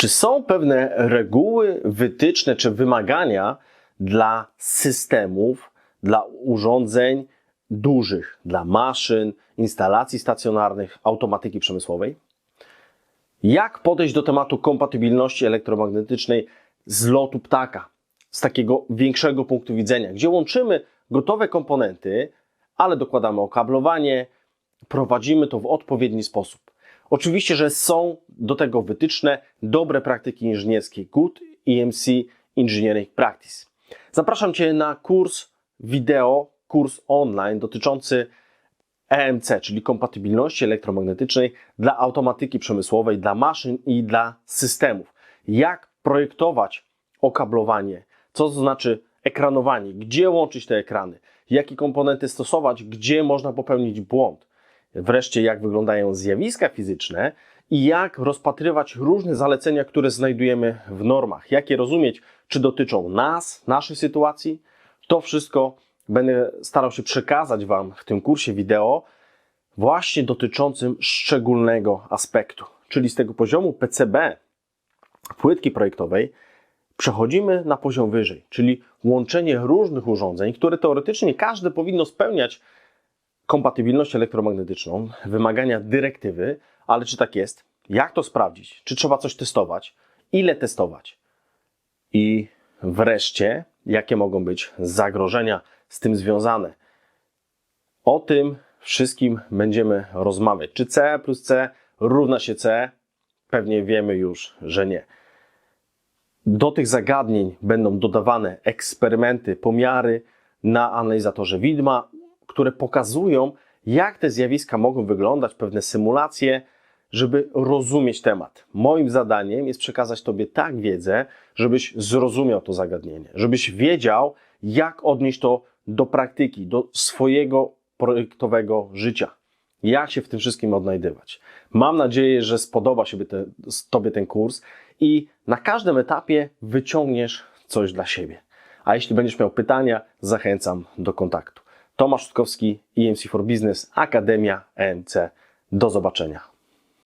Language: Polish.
Czy są pewne reguły, wytyczne czy wymagania dla systemów, dla urządzeń dużych, dla maszyn, instalacji stacjonarnych, automatyki przemysłowej? Jak podejść do tematu kompatybilności elektromagnetycznej z lotu ptaka, z takiego większego punktu widzenia, gdzie łączymy gotowe komponenty, ale dokładamy okablowanie, prowadzimy to w odpowiedni sposób. Oczywiście, że są do tego wytyczne dobre praktyki inżynierskie Good EMC Engineering Practice. Zapraszam Cię na kurs wideo, kurs online dotyczący EMC, czyli kompatybilności elektromagnetycznej dla automatyki przemysłowej, dla maszyn i dla systemów. Jak projektować okablowanie, co to znaczy ekranowanie, gdzie łączyć te ekrany, jakie komponenty stosować, gdzie można popełnić błąd. Wreszcie, jak wyglądają zjawiska fizyczne i jak rozpatrywać różne zalecenia, które znajdujemy w normach, jak je rozumieć, czy dotyczą nas, naszej sytuacji. To wszystko będę starał się przekazać Wam w tym kursie wideo, właśnie dotyczącym szczególnego aspektu, czyli z tego poziomu PCB, płytki projektowej, przechodzimy na poziom wyżej, czyli łączenie różnych urządzeń, które teoretycznie każde powinno spełniać kompatybilność elektromagnetyczną, wymagania dyrektywy, ale czy tak jest? Jak to sprawdzić? Czy trzeba coś testować? Ile testować? I wreszcie, jakie mogą być zagrożenia z tym związane? O tym wszystkim będziemy rozmawiać. Czy C plus C równa się C? Pewnie wiemy już, że nie. Do tych zagadnień będą dodawane eksperymenty, pomiary na analizatorze widma, które pokazują, jak te zjawiska mogą wyglądać, pewne symulacje, żeby rozumieć temat. Moim zadaniem jest przekazać Tobie tak wiedzę, żebyś zrozumiał to zagadnienie, żebyś wiedział, jak odnieść to do praktyki, do swojego projektowego życia. Jak się w tym wszystkim odnajdywać. Mam nadzieję, że spodoba się te, Tobie ten kurs i na każdym etapie wyciągniesz coś dla siebie. A jeśli będziesz miał pytania, zachęcam do kontaktu. Tomasz Rutkowski, EMC for Business, Akademia EMC. Do zobaczenia.